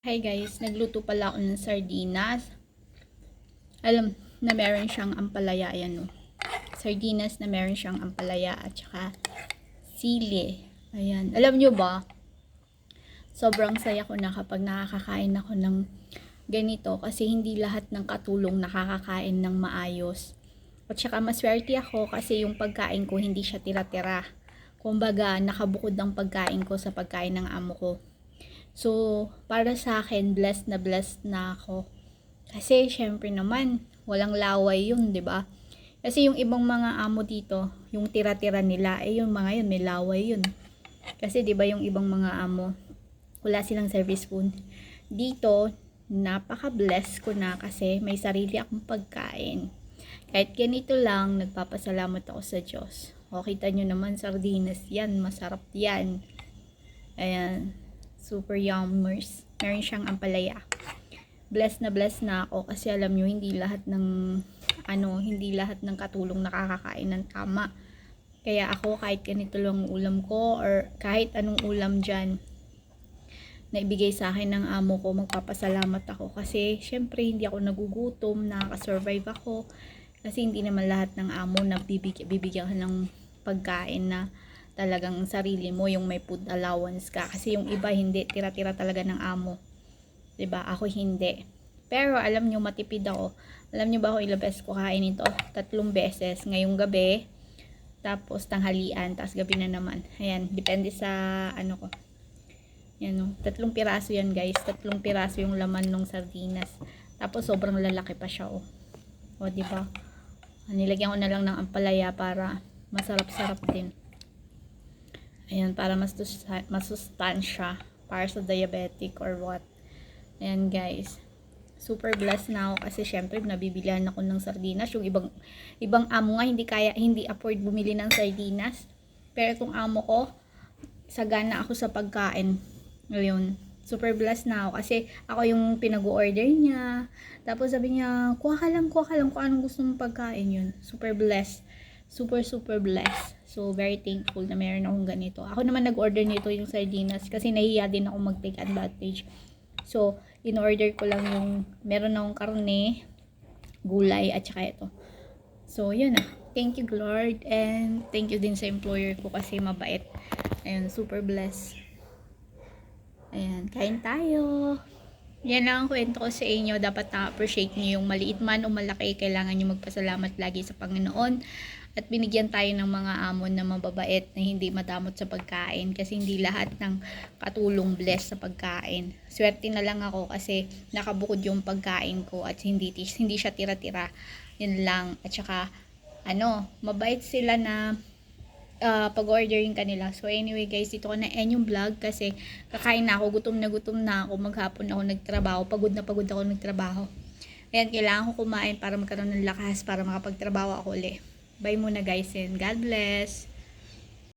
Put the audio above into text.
Hi guys, nagluto pala ako ng sardinas. Alam na meron siyang ampalaya, ayan no. Sardinas na meron siyang ampalaya at saka sili. Ayan. Alam nyo ba, sobrang saya ko na kapag nakakakain ako ng ganito kasi hindi lahat ng katulong nakakakain ng maayos. At saka maswerte ako kasi yung pagkain ko hindi siya tira-tira. Kumbaga, nakabukod ang pagkain ko sa pagkain ng amo ko. So, para sa akin, blessed na blessed na ako. Kasi, syempre naman, walang laway yun, ba? Kasi yung ibang mga amo dito, yung tira-tira nila, eh yung mga yun, may laway yun. Kasi, di ba, yung ibang mga amo, wala silang service spoon. Dito, napaka-bless ko na kasi may sarili akong pagkain. Kahit ganito lang, nagpapasalamat ako sa Diyos. O, kita nyo naman, sardinas yan, masarap yan. Ayan super yummers. Meron siyang ampalaya. Blessed na blessed na ako kasi alam nyo, hindi lahat ng ano, hindi lahat ng katulong nakakakain ng tama. Kaya ako kahit ganito lang ang ulam ko or kahit anong ulam dyan na ibigay sa akin ng amo ko, magpapasalamat ako kasi syempre hindi ako nagugutom, nakaka-survive ako kasi hindi naman lahat ng amo na ng pagkain na talagang sarili mo yung may food allowance ka. Kasi yung iba hindi tira-tira talaga ng amo. 'di ba ako hindi. Pero alam nyo matipid ako. Alam nyo ba ako ilang beses ko kain ito? Tatlong beses. Ngayong gabi tapos tanghalian tapos gabi na naman. Ayan depende sa ano ko. Yan no? Tatlong piraso yan guys. Tatlong piraso yung laman ng sardinas. Tapos sobrang lalaki pa siya oh. O di ba nilagyan ko na lang ng ampalaya para masarap-sarap din Ayan, para mas masustansya para sa diabetic or what. Ayan guys. Super blessed na ako kasi syempre nabibilihan ako ng sardinas. Yung ibang ibang amo nga hindi kaya hindi afford bumili ng sardinas. Pero itong amo ko sagana ako sa pagkain. Ngayon, super blessed na ako kasi ako yung pinag-order niya. Tapos sabi niya, kuha ka lang, kuha ka lang kung anong gusto mong pagkain yun. Super blessed super super blessed. So, very thankful na meron akong ganito. Ako naman nag-order nito yung sardinas kasi nahiya din ako mag-take advantage. So, in-order ko lang yung meron akong karne, gulay, at saka ito. So, yun na. Thank you, Lord. And thank you din sa employer ko kasi mabait. Ayun, super blessed. Ayan, kain tayo. Yan lang ang kwento ko sa inyo. Dapat na-appreciate nyo yung maliit man o malaki. Kailangan nyo magpasalamat lagi sa Panginoon. At binigyan tayo ng mga amon na mababait na hindi madamot sa pagkain. Kasi hindi lahat ng katulong bless sa pagkain. Swerte na lang ako kasi nakabukod yung pagkain ko at hindi, hindi siya tira-tira. Yun lang. At saka, ano, mabait sila na uh, pag-ordering kanila. So anyway guys, dito ko na end yung vlog kasi kakain na ako, gutom na gutom na ako, maghapon ako nagtrabaho, pagod na pagod ako nagtrabaho. Ayan, kailangan ko kumain para magkaroon ng lakas para makapagtrabaho ako ulit. Bye muna guys and God bless.